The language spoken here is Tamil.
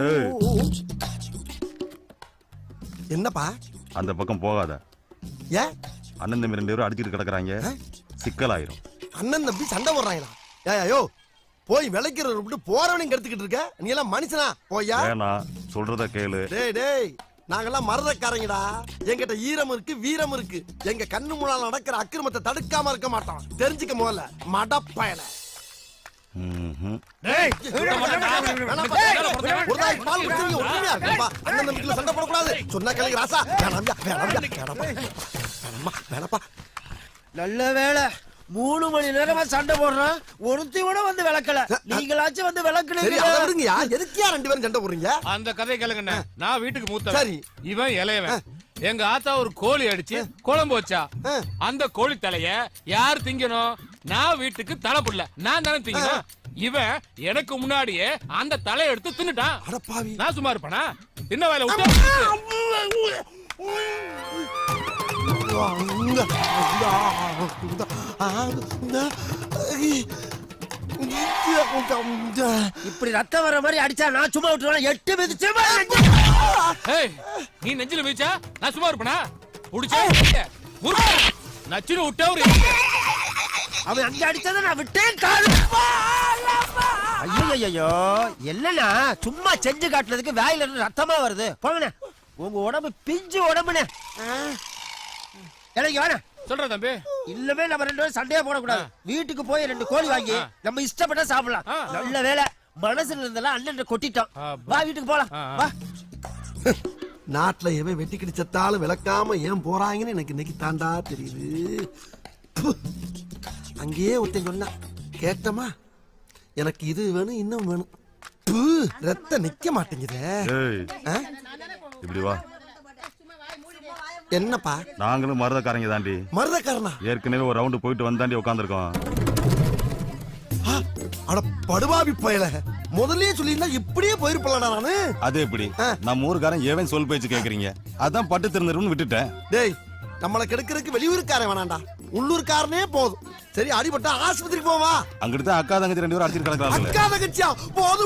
ஏய். என்னப்பா? அந்த பக்கம் போகாத. ஏன்? அண்ணன் தம்பி ரெண்டு பேரும் அடிச்சிட்டு கிடக்குறாங்க. சிக்கலாயிரும். அண்ணன் தம்பி சண்டை போடுறாங்களா? ஏய் யோ போய் விளைக்கிறத விட்டு போறவனையும் கெடுத்துக்கிட்டு இருக்க? நீ எல்லாம் மனுஷனா? போயா வேணாம் சொல்றத கேளு. டேய் டேய் நாங்கெல்லாம் மரதக்காரங்கடா. எங்கிட்ட ஈரம் இருக்கு வீரம் இருக்கு. எங்க கண்ணு முன்னால நடக்கிற அக்கிரமத்தை தடுக்காம இருக்க மாட்டோம் தெரிஞ்சுக்க முதல்ல மடப்பயல சண்டை போடக்கூடாது. சொன்னா கேளுங்க ராசா. வேணாம்யா வேணாம்யா வேணாம்ப்பா. வேணாம்மா வேணாப்பா நல்ல வேளை மூணு மணி நேரமா சண்டை போடுறோம் ஒருத்தி கூட வந்து விளக்கல. நீங்களாச்சும் வந்து சரி அதை விளக்குனீங்க எதுக்கியா ரெண்டு பேரும் சண்டை போடுறீங்க? அந்த கதை கேளுங்கண்ணே. நான் வீட்டுக்கு சரி. இவன் இளையவன். எங்க ஆத்தா ஒரு கோழி அடிச்சு குழம்பு வச்சா. ஆ. அந்த கோழி தலைய யார் திங்கணும்? நான் வீட்டுக்கு தலை புடல. நான் தானே திங்கணும் இவன் எனக்கு முன்னாடியே அந்த தலையை எடுத்து தின்னுட்டான். அடப்பாவி நான் சும்மா இருப்பேனா? தின்ன வேலை விட்டு? இப்படி ரத்தம் வர மாதிரி அடிச்சா நான் சும்மா விட்டுருவேன்? எட்டு மிதிச்சு நீ நெஞ்சில மிதிச்சா நான் சும்மா இருப்பேனா? புடிச்சா? நச்சுன்னு விட்டா ஒரு அவன் அங்க அடிச்சதை நான் விட்டேன் காது ஐயோ ஐயோ என்னண்ணா? சும்மா செஞ்சு காட்டுறதுக்கு வாயில இருந்து ரத்தமா வருது. போங்கண்ணே. உங்க உடம்பு பிஞ்சு உடம்புண்ணே. எனக்கு வேணாம் சொல்ற தம்பி. இல்லவே நம்ம ரெண்டு பேரும் சண்டையே போடக்கூடாது. வீட்டுக்கு போய் ரெண்டு கோழி வாங்கி நம்ம இஷ்டப்பட்டா சாப்பிடலாம். நல்ல வேலை. மனசுல இருந்தெல்லாம் அண்ணன் கொட்டிட்டோம் வா வீட்டுக்கு போலாம். வா. நாட்டுல எவன் வெட்டி கிடிச்சத்தாலும் விளக்காம ஏன் போறாங்கன்னு எனக்கு இன்னைக்கு தாண்டா தெரியுது. அங்கேயே ஒருத்தன் சொன்னான் கேட்டமா எனக்கு இது வேணும் இன்னும் வேணும். ரத்த நிக்க மாட்டேங்குதே? இப்படி வா. என்னப்பா? நாங்களும் மருதக்காரங்க தாண்டி. மருதக்காரனா? ஏற்கனவே ஒரு ரவுண்டு போயிட்டு வந்தாண்டி உட்காந்துருக்கோம் அட படுபாவி பயல. முதல்லயே சொல்லியிருந்தா இப்படியே போயிருப்பலடா நானு அது எப்படி. நம்ம ஊருக்காரன் ஏவன் சொல் பேச்சு கேக்குறீங்க? அதான் பட்டு திறந்துருன்னு விட்டுட்டேன். டேய் நம்மளை கெடுக்கிறதுக்கு வெளியூருக்காரன் வேணாண்டா. உள்ளூர்காரனே போதும். சரி அடிபட்டா ஆஸ்பத்திரிக்கு போவா. அங்கிட்டு அக்கா தங்கச்சி ரெண்டு பேரும் அடிச்சிட்டு கிடக்குறாங்க அக்கா தங்கச்சியா? போதும்